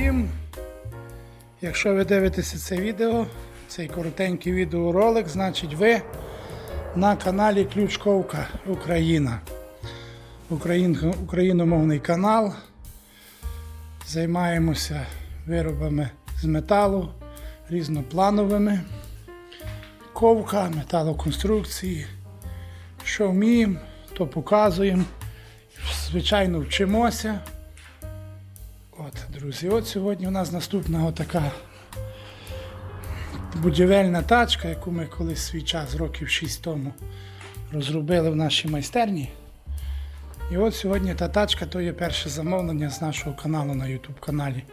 всім! Якщо ви дивитеся це відео, цей коротенький відеоролик, значить ви на каналі Ключковка Україна. Україн, україномовний канал. Займаємося виробами з металу різноплановими. Ковка, металоконструкції. Що вміємо, то показуємо. Звичайно, вчимося. Друзі, от сьогодні у нас наступна така будівельна тачка, яку ми колись свій час, років 6 тому, розробили в нашій майстерні. І от сьогодні та тачка то є перше замовлення з нашого каналу на YouTube каналі.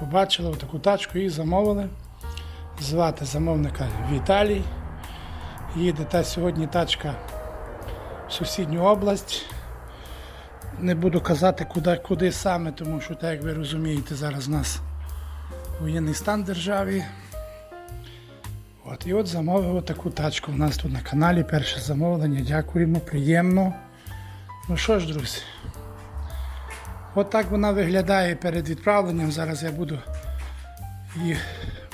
Побачили таку тачку і замовили. Звати замовника Віталій. Їде та сьогодні тачка в сусідню область. Не буду казати, куди, куди саме, тому що, так як ви розумієте, зараз у нас воєнний стан в державі. От, і от замовив таку тачку. У нас тут на каналі перше замовлення. Дякуємо, приємно. Ну що ж, друзі, от так вона виглядає перед відправленням. Зараз я буду її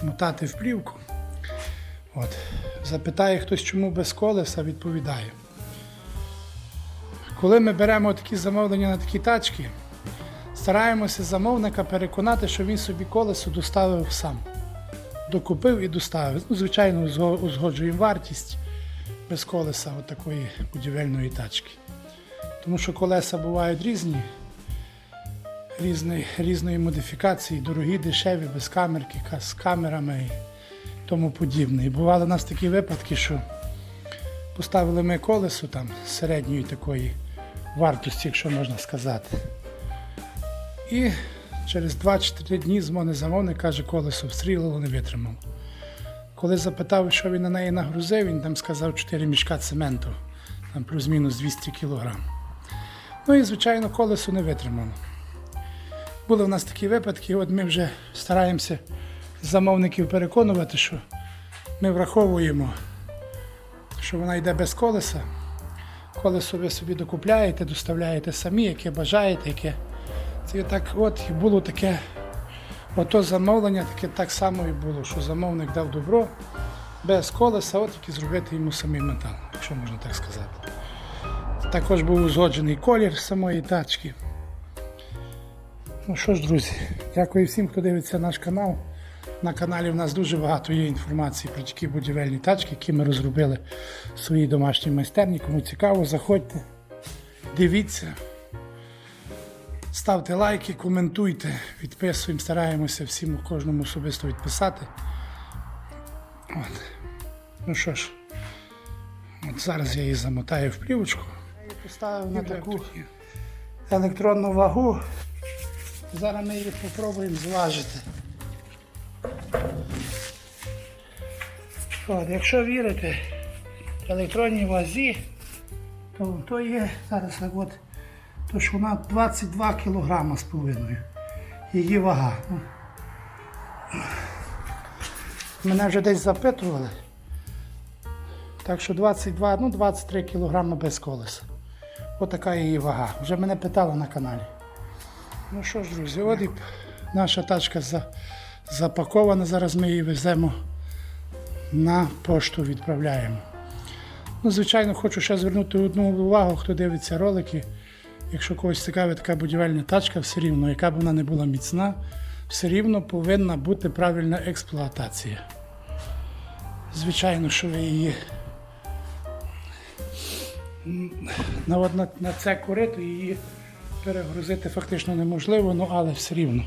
мотати в плівку. От. Запитає хтось, чому без колеса, відповідаю. Коли ми беремо такі замовлення на такі тачки, стараємося замовника переконати, що він собі колесо доставив сам. Докупив і доставив. Ну, звичайно, узгоджуємо вартість без колеса от такої будівельної тачки. Тому що колеса бувають різні, різної, різної модифікації, дорогі, дешеві, без камерки, з камерами і тому подібне. І бували у нас такі випадки, що Поставили ми колесо там середньої такої вартості, якщо можна сказати. І через 2-4 дні дзвонить замовник, каже, колесо встрілило, не витримало. Коли запитав, що він на неї нагрузив, він там сказав 4 мішка цементу, там плюс-мінус 200 кг. Ну і, звичайно, колесо не витримало. Були в нас такі випадки, от ми вже стараємося замовників переконувати, що ми враховуємо що вона йде без колеса. Колесо ви собі докупляєте, доставляєте самі, яке бажаєте, яке. Це так от і було таке. Ото замовлення таке так само і було, що замовник дав добро без колеса, от тільки зробити йому самий метал, якщо можна так сказати. Також був узгоджений колір самої тачки. Ну що ж, друзі, дякую всім, хто дивиться наш канал. На каналі в нас дуже багато є інформації про такі будівельні тачки, які ми розробили в своїй домашній майстерні. Кому цікаво, заходьте, дивіться, ставте лайки, коментуйте, відписуємо, стараємося всім кожному особисто відписати. От. Ну що ж, от зараз я її замотаю в плівочку. Я її поставив на таку електронну вагу. Зараз ми її спробуємо зважити. От, якщо вірите електронній вазі, то, то є зараз от, то що вона 22 кг з половиною. Її вага. Мене вже десь запитували. Так що 22, ну 23 кг без колеса. Отака її вага. Вже мене питали на каналі. Ну що ж, друзі, от і наша тачка запакована. Зараз ми її веземо на пошту відправляємо. Ну, звичайно, хочу ще звернути одну увагу, хто дивиться ролики. Якщо когось цікавить така будівельна тачка, все рівно, яка б вона не була міцна, все рівно повинна бути правильна експлуатація. Звичайно, що ви її на, на, це корито її перегрузити фактично неможливо, ну але все рівно.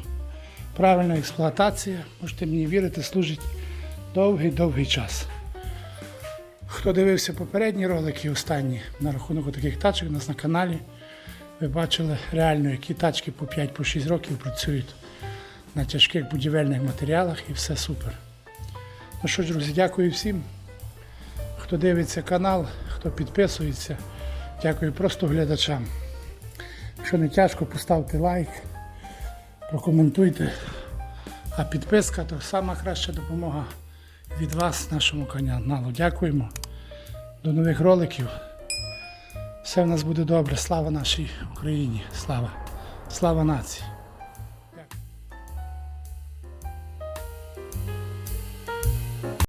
Правильна експлуатація, можете мені вірити, служить довгий-довгий час. Хто дивився попередні ролики, останні на рахунок таких тачок у нас на каналі, ви бачили реально, які тачки по 5-6 років працюють на тяжких будівельних матеріалах і все супер. Ну що ж, друзі, дякую всім, хто дивиться канал, хто підписується. Дякую просто глядачам. Якщо не тяжко, поставте лайк, прокоментуйте. А підписка то сама краща допомога від вас нашому каналу. Дякуємо. До нових роликів. Все в нас буде добре. Слава нашій Україні. Слава. Слава нації.